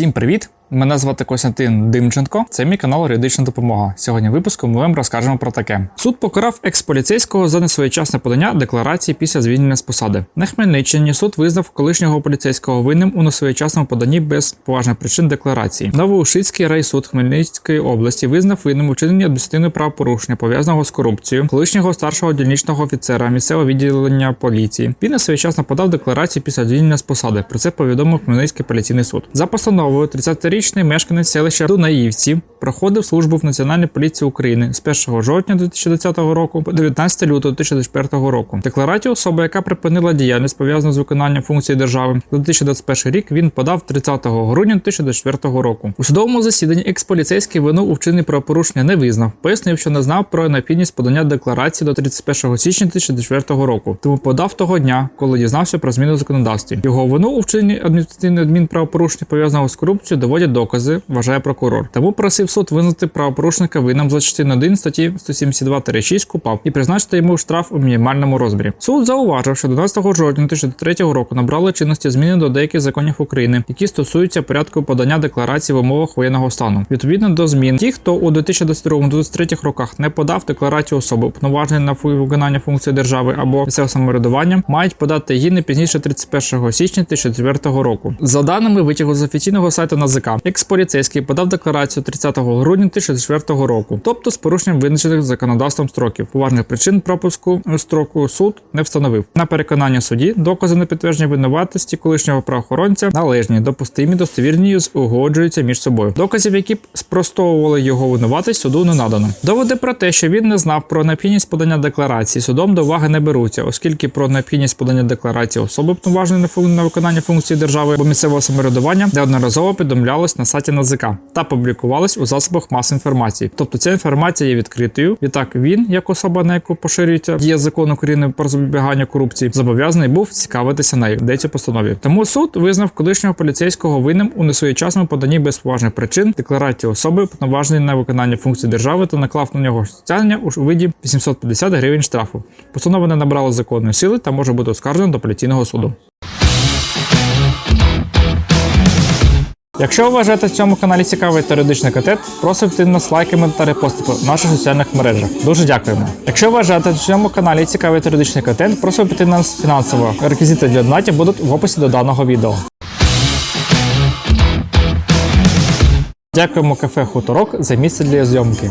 Всім привіт! Мене звати Костянтин Димченко. Це мій канал Юридична допомога. Сьогодні в випуску ми вам розкажемо про таке. Суд покарав екс-поліцейського за несвоєчасне подання декларації після звільнення з посади. На Хмельниччині суд визнав колишнього поліцейського винним у несвоєчасному поданні без поважних причин декларації. Новоушицький райсуд Хмельницької області визнав винним у вчиненні адміністративного правопорушення пов'язаного з корупцією колишнього старшого дільничного офіцера місцевого відділення поліції. Він несвоєчасно подав декларацію після звільнення з посади. Про це повідомив Хмельницький апеляційний суд. За постановою 30-річний мешканець селища Дунаївці проходив службу в Національній поліції України з 1 жовтня 2010 року по 19 лютого 2024 року. Декларацію особи, яка припинила діяльність пов'язану з виконанням функцій держави за 2021 рік, він подав 30 грудня 2024 року. У судовому засіданні експоліцейський вину у вчиненні правопорушення не визнав, пояснив, що не знав про необхідність подання декларації до 31 січня 2024 року, тому подав того дня, коли дізнався про зміни в законодавстві. Його вину у вчиненні адміністративної адмінправопорушення пов'язаного з корупцією доводять докази, вважає прокурор. Тому просив суд визнати правопорушника винним за частиною 1 статті 172-6 КУПАП і призначити йому штраф у мінімальному розмірі. Суд зауважив, що 12 жовтня 2003 року набрали чинності зміни до деяких законів України, які стосуються порядку подання декларацій в умовах воєнного стану. Відповідно до змін, ті, хто у 2022-2023 роках не подав декларацію особи, уповноваженої на виконання функцій держави або місцевого самоврядування, мають подати її не пізніше 31 січня 2004 року. За даними витягу з офіційного сайту НАЗК, екс-поліцейський подав декларацію 30 грудня 2004 року, тобто з порушенням визначених законодавством строків. Поважних причин пропуску строку суд не встановив. На переконання судді докази на підтвердження винуватості колишнього правоохоронця належні, допустимі, достовірні і узгоджуються між собою. Доказів, які б спростовували його винуватість, суду не надано. Доводи про те, що він не знав про необхідність подання декларації, судом до уваги не беруться, оскільки про необхідність подання декларації особи поважної на виконання функцій держави або місцевого самоврядування неодноразово повідомлялось на сайті НАЗК та публікувалось у засобах масової інформації. Тобто ця інформація є відкритою. Відтак він, як особа, на яку поширюється дія закону України про запобігання корупції, зобов'язаний був цікавитися нею. Йдеться в постанові. Тому суд визнав колишнього поліцейського винним у несвоєчасному поданні без поважних причин декларації особи, повноваженої на виконання функцій держави та наклав на нього стягнення у виді 850 гривень штрафу. Постанова не набрала законної сили та може бути оскаржена до апеляційного суду. Якщо вважаєте в цьому каналі цікавий теоретичний контент, просимо підтримати нас лайками та репостами в наших соціальних мережах. Дуже дякуємо. Якщо вважаєте в цьому каналі цікавий теоретичний контент, просимо підтримати нас фінансово. Реквізити для донатів будуть в описі до даного відео. Дякуємо кафе Хуторок за місце для зйомки.